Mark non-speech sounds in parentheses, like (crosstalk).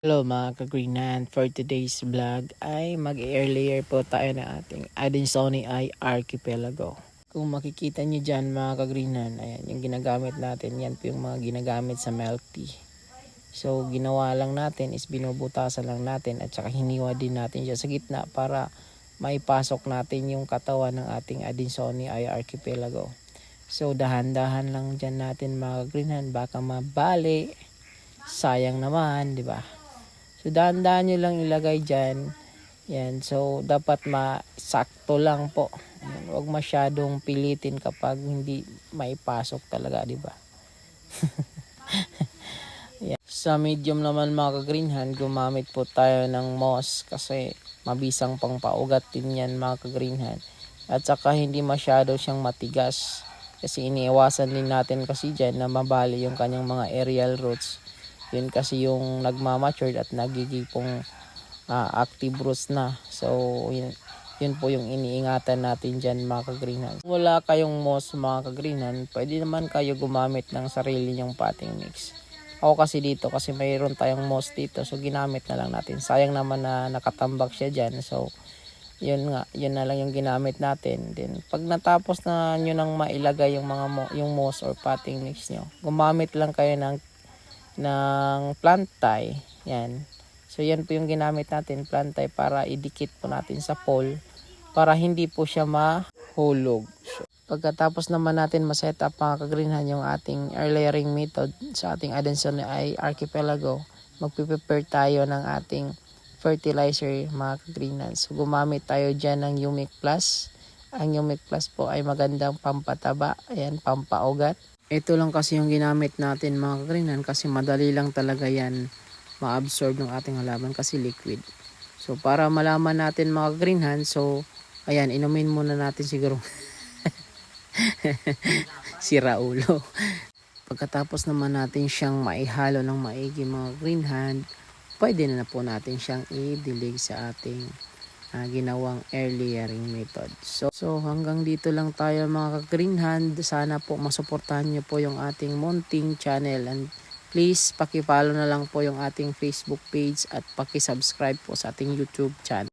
Hello mga ka-greenhand, for today's vlog ay mag-earlier po tayo ng ating Adansonii ay Archipelago. Kung makikita nyo dyan mga ka-greenhand, ayan, yung ginagamit natin, yan po yung mga ginagamit sa milk tea. So ginawa lang natin is binubutasan lang natin at saka hiniwa din natin siya sa gitna para maipasok natin yung katawan ng ating Adansonii ay Archipelago. So dahan-dahan lang dyan natin mga ka-greenhand, baka mabali, sayang naman, di ba? So, dahan-dahan nyo lang ilagay dyan. Yan. So, dapat masakto lang po. Yan. Huwag masyadong pilitin kapag hindi maipasok talaga, di ba? (laughs) Sa medium naman mga ka-greenhand, gumamit po tayo ng moss kasi mabisang pang paugat din yan mga ka-greenhand. At saka hindi masyado siyang matigas kasi iniiwasan din natin kasi dyan na mabali yung kanyang mga aerial roots yun kasi yung nagmamature at nagigipong ah, active roots na. So, yun, yun po yung iniingatan natin dyan mga ka-greenhan. Kung wala kayong moss mga ka-greenhan, pwede naman kayo gumamit ng sarili nyong potting mix. Ako kasi dito, kasi mayroon tayong moss dito, so ginamit na lang natin. Sayang naman na nakatambak siya dyan, so yun nga, yun na lang yung ginamit natin. Then, pag natapos na nyo nang mailagay yung mga mo, yung moss or potting mix nyo, gumamit lang kayo ng ng plant tie. Yan. So yan po yung ginamit natin, plant tie para idikit po natin sa pole para hindi po siya mahulog. So, pagkatapos naman natin ma-set up mga ka-greenhan yung ating air layering method sa ating Adenson ay archipelago, magpiprepare tayo ng ating fertilizer mga ka-greenhan. So gumamit tayo dyan ng Humic Plus. Ang Humic Plus po ay magandang pampataba, ayan, pampaugat. Ito lang kasi yung ginamit natin mga ka-greenhan kasi madali lang talaga yan ma-absorb ng ating halaman kasi liquid. So para malaman natin mga greenhand, so ayan, inumin muna natin siguro. (laughs) si Raulo. Pagkatapos naman natin siyang maihalo ng maigi mga greenhand, pwede na, na po natin siyang i-dilig sa ating ah, ginawang air method. So, so hanggang dito lang tayo mga ka-greenhand. Sana po masuportahan niyo po yung ating Monting channel and please paki-follow na lang po yung ating Facebook page at paki-subscribe po sa ating YouTube channel.